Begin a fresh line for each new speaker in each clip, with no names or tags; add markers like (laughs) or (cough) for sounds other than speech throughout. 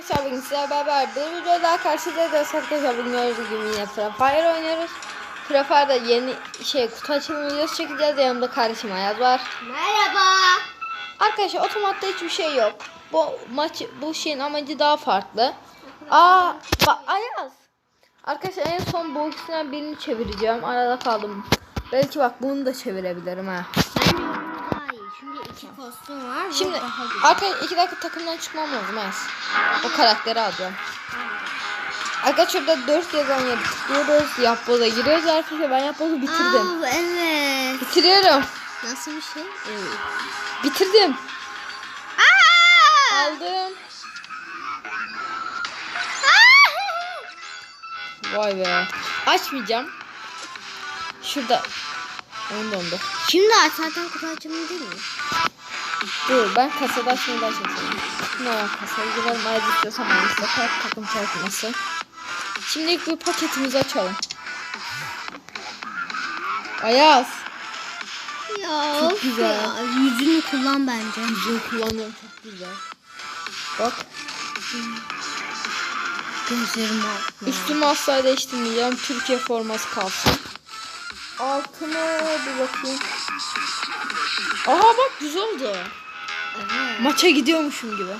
Arkadaşlar bugün sizlerle beraber bir videoda daha karşınızdayız arkadaşlar bugün gördüğünüz gibi yine Free Fire oynuyoruz. Free Fire'da yeni şey kutu açılımı videosu çekeceğiz yanımda kardeşim Ayaz var.
Merhaba.
Arkadaşlar otomatta hiçbir şey yok. Bu maç bu şeyin amacı daha farklı. Aa bak Ayaz. Arkadaşlar en son bu ikisinden birini çevireceğim. Arada kaldım. Belki bak bunu da çevirebilirim ha.
Bence Çünkü iki kostüm var.
Şimdi arkadaşlar iki dakika takımdan çıkmam lazım. O karakteri alacağım. Arkadaşlar şurada 4 yazan yeri tıklıyoruz. Yapboza giriyoruz arkadaşlar. Ben yapbozu bitirdim.
Aa, evet.
Bitiriyorum.
Nasıl bir şey?
Bitirdim.
Aa!
Aldım. (laughs) Vay be. Açmayacağım. Şurada. Onu dondu.
Şimdi aç zaten kutu açımı değil mi?
Dur ben kasada açmayı çok seviyorum. Ne kasaya girelim. Ayaz istiyorsam Ayaz takar. Takım çarpması. Şimdi ilk bir paketimizi açalım. Ayaz.
Ya
Çok güzel.
ya, Yüzünü kullan bence.
Güzel kullanıyorum çok güzel. Bak
Gözlerim altına.
üstümü asla değiştirmeyeceğim. Türkiye forması kalsın. Altıma bir bakayım. Aha bak güzel oldu.
Evet.
Maça gidiyormuşum gibi.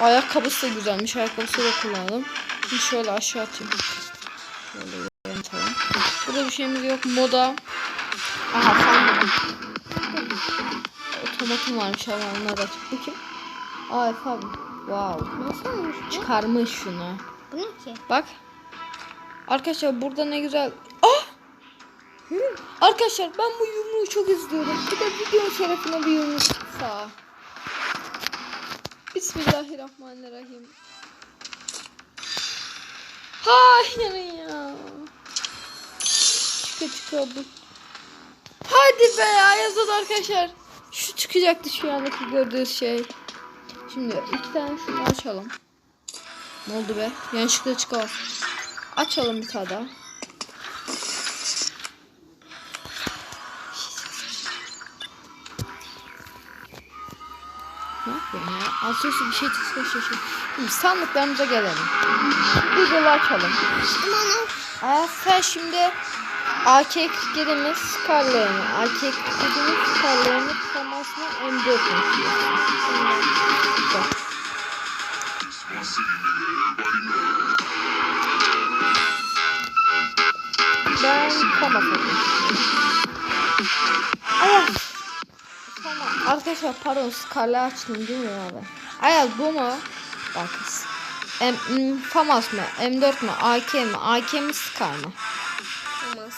Ayakkabısı da güzelmiş. Ayakkabısı da kullanalım. Şimdi şöyle aşağı atayım. Şöyle yönetelim. Burada bir şeyimiz yok. Moda. Aha fan Otomatım varmış ama onlar da Bu kim? Aa Efe abi. Wow.
Nasıl olmuş bu?
Çıkarmış şunu.
Bu ne ki?
Bak. Arkadaşlar burada ne güzel. Arkadaşlar ben bu yumruğu çok izliyorum. Bir de video şerefine bir yumruk çıksa. Bismillahirrahmanirrahim. Hayır ya. Çıka çıka bu. Hadi be ya yazın arkadaşlar. Şu çıkacaktı şu andaki gördüğünüz şey. Şimdi iki tane şunu açalım. Ne oldu be? Yanlışlıkla çıkar. Açalım bir tane daha. Ne yapıyorsun ya? Asıyorsun bir şey çıksa şaşır. Şimdi sandıklarımıza gelelim. Google'ı açalım. Aa, sen şimdi AK-47'miz Scarlet'ini, AK-47'miz Scarlet'ini temasına M4 yapıyorsun. Güzel. Ben kama satayım. Ayaz. Arkadaşlar pardon skala açtım değil mi abi? Ayaz bu mu? Bak. M, m, Famas mı? M4 mü? AK mi? AK mi Scar mı?
Olmaz.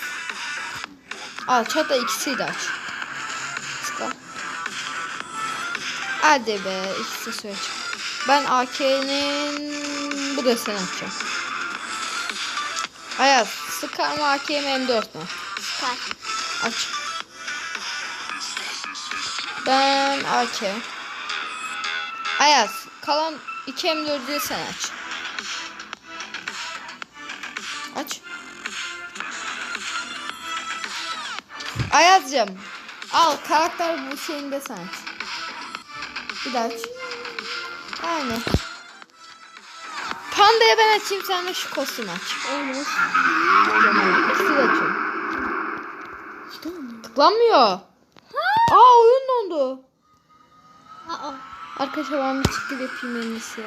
Al çata ikisini de aç. Scar. Hadi be ikisi süreç. Ben AK'nin bu deseni açacağım. Ayaz Scar mı AK mi M4 mü?
Çıkar.
Aç. Ben AK. Ayaz kalan 2 M4'ü sen aç. Aç. Ayaz'cığım al karakter bu şeyinde sen aç. Bir daha aç. Aynen. Panda'ya ben açayım sen de şu kostüm aç.
Olmaz.
İkisi de açıyorum. Tıklanmıyor. Aa oyun dondu.
Aa.
Arkadaşlar ben bir çıktı yapayım en iyisi.